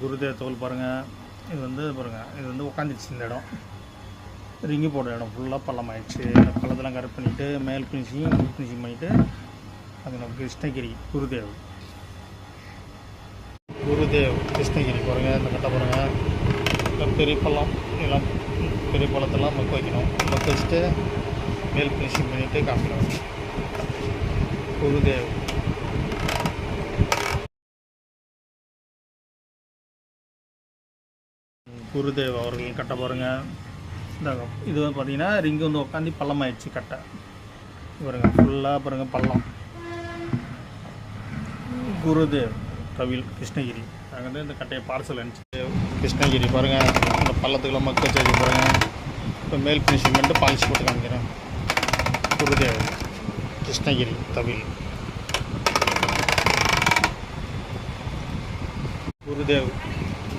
குருதேவ தோல் பாருங்கள் இது வந்து பாருங்கள் இது வந்து உட்காந்துருச்சு இந்த இடம். ரிங்கி போடுற இடம். ஃபுல்லாக பள்ளம் ஆயிடுச்சு இந்த பள்ளத்தெல்லாம் கரெக்ட் பண்ணிவிட்டு மேல் ஃபினிஷிங் ஃபினிஷிங் பண்ணிவிட்டு அது நம்ம கிருஷ்ணகிரி குருதேவ். குருதேவ் கிருஷ்ணகிரி பாருங்கள் இந்த கட்டை பாருங்கள் பெரிய பள்ளம். எல்லாம் பெரிய பள்ளத்தெல்லாம் மக்க வைக்கணும். மக்க வச்சுட்டு மேல் ஃபினிஷிங் பண்ணிவிட்டு காமிக்கணும். குருதேவ். குருதேவ் அவர்கள் கட்ட பாருங்க. இந்த இது வந்து பார்த்தீங்கன்னா ரிங்கு வந்து உட்காந்து பள்ளமாயிடுச்சு கட்டை. பாருங்க ஃபுல்லாக பாருங்கள் பள்ளம். குருதேவ் கவில் கிருஷ்ணகிரி. நாங்கள் வந்து இந்த கட்டையை பார்சல் அனுப்பிச்சு கிருஷ்ணகிரி பாருங்கள் இந்த பள்ளத்துக்குள்ள மக்கள் வச்சு பாருங்கள் இப்போ மேல் ஃபினிஷிங் பண்ணிட்டு பாலிஷ் போட்டு காமிக்கிறேன். குருதேவ் கிருஷ்ணகிரி தவில் குருதேவ்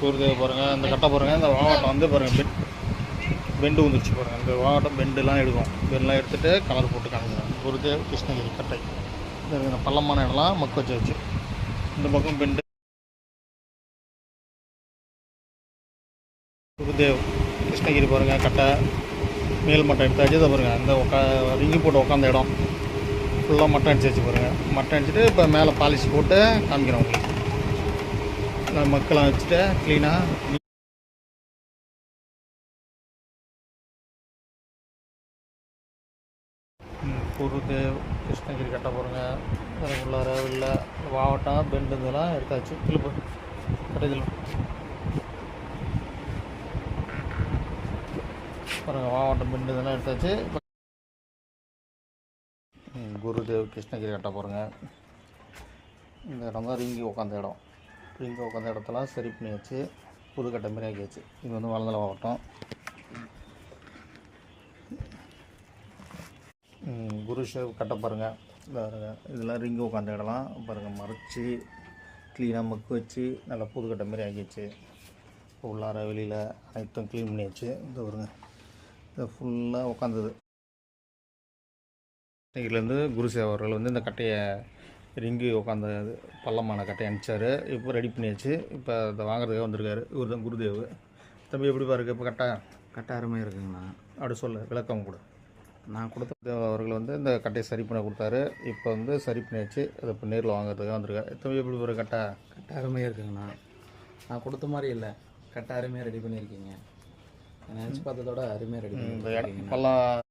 குருதேவ் பாருங்கள் இந்த கட்டை பாருங்கள் இந்த வாகட்டம் வந்து பாருங்கள் பெட் பெண்டு வந்துருச்சு பாருங்கள் இந்த வாகட்டம் பெண்டுலாம் எடுக்கும். பெண்டெலாம் எடுத்துகிட்டு கலர் போட்டு காமிக்கிறேன் குருதேவ் கிருஷ்ணகிரி கட்டை. இந்த பள்ளமான இடம்லாம் மக்க வச்சு வச்சு. இந்த பக்கம் பெண்டு. குருதேவ் கிருஷ்ணகிரி பாருங்கள் கட்டை. மேல் மட்டம் எடுத்தாச்சு. இதை பாருங்கள் அந்த உக்கா ரிங்கி போட்டு உட்காந்த இடம். ஃபுல்லாக மட்டம் அடிச்சு வச்சு பாருங்கள் மட்டம் அடிச்சுட்டு இப்போ மேலே பாலிஷ் போட்டு காமிக்கிறேன் உங்களுக்கு. நான் மக்களாக வச்சுட்டு க்ளீனாக குருதேவ் கிருஷ்ணகிரி கட்ட போகிறோங்க உள்ளார இல்லை வாவட்டம் பெண்டு இதெல்லாம் எடுத்தாச்சு. இல்லை கடையில் பாருங்கள் வாவட்டம் பெண்டு இதெல்லாம் எடுத்தாச்சு. குருதேவ் கிருஷ்ணகிரி கட்ட போகிறோங்க இந்த இடம் தான் ரிங்கி உட்காந்த இடம். ரிங்கி உட்காந்த இடத்தெல்லாம் சரி பண்ணி வச்சு புது கட்டை மாதிரி ஆக்கியாச்சு. இது வந்து வளர்ந்தல மாவட்டம். ம், குரு ஷேவ் பாருங்கள் இதெல்லாம் ரிங்கு உட்காந்த இடம்லாம். பாருங்கள் மறைச்சி க்ளீனாக மக்கு வச்சு நல்லா புது கட்டை மாதிரி ஆக்கியாச்சு. உள்ளார வெளியில் அனைத்தும் க்ளீன் பண்ணியாச்சு. இந்த பாருங்க. இது ஃபுல்லாக உட்காந்தது இன்னைக்குலேருந்து குருசேவ் அவர்கள் வந்து இந்த கட்டையை ரிங்கு உட்காந்த பள்ளமான கட்டையை அனுப்பிச்சார். இப்போ ரெடி பண்ணியாச்சு. இப்போ அதை வாங்குறதுக்காக வந்திருக்காரு. இவர் தான் குருதேவ். தம்பி எப்படி பாருங்க இப்போ கட்டை கட்ட அருமையாக இருக்குங்கண்ணா. அப்படி சொல்ல. விளக்கம் கூட. நான் கொடுத்த அவர்கள் வந்து இந்த கட்டையை சரி பண்ண கொடுத்தாரு. இப்போ வந்து சரி பண்ணியாச்சு. அதை இப்போ நேரில் வாங்குறதுக்காக வந்திருக்காரு. தம்பி எப்படி பாரு? கட்டை கட்ட அருமையாக இருக்குங்கண்ணா. நான் கொடுத்த மாதிரி இல்லை. கட்ட அருமையாக ரெடி பண்ணியிருக்கீங்க. நான் நினச்சி பார்த்ததோட அருமையாக ரெடி பண்ணியிருக்கீங்க பள்ளம்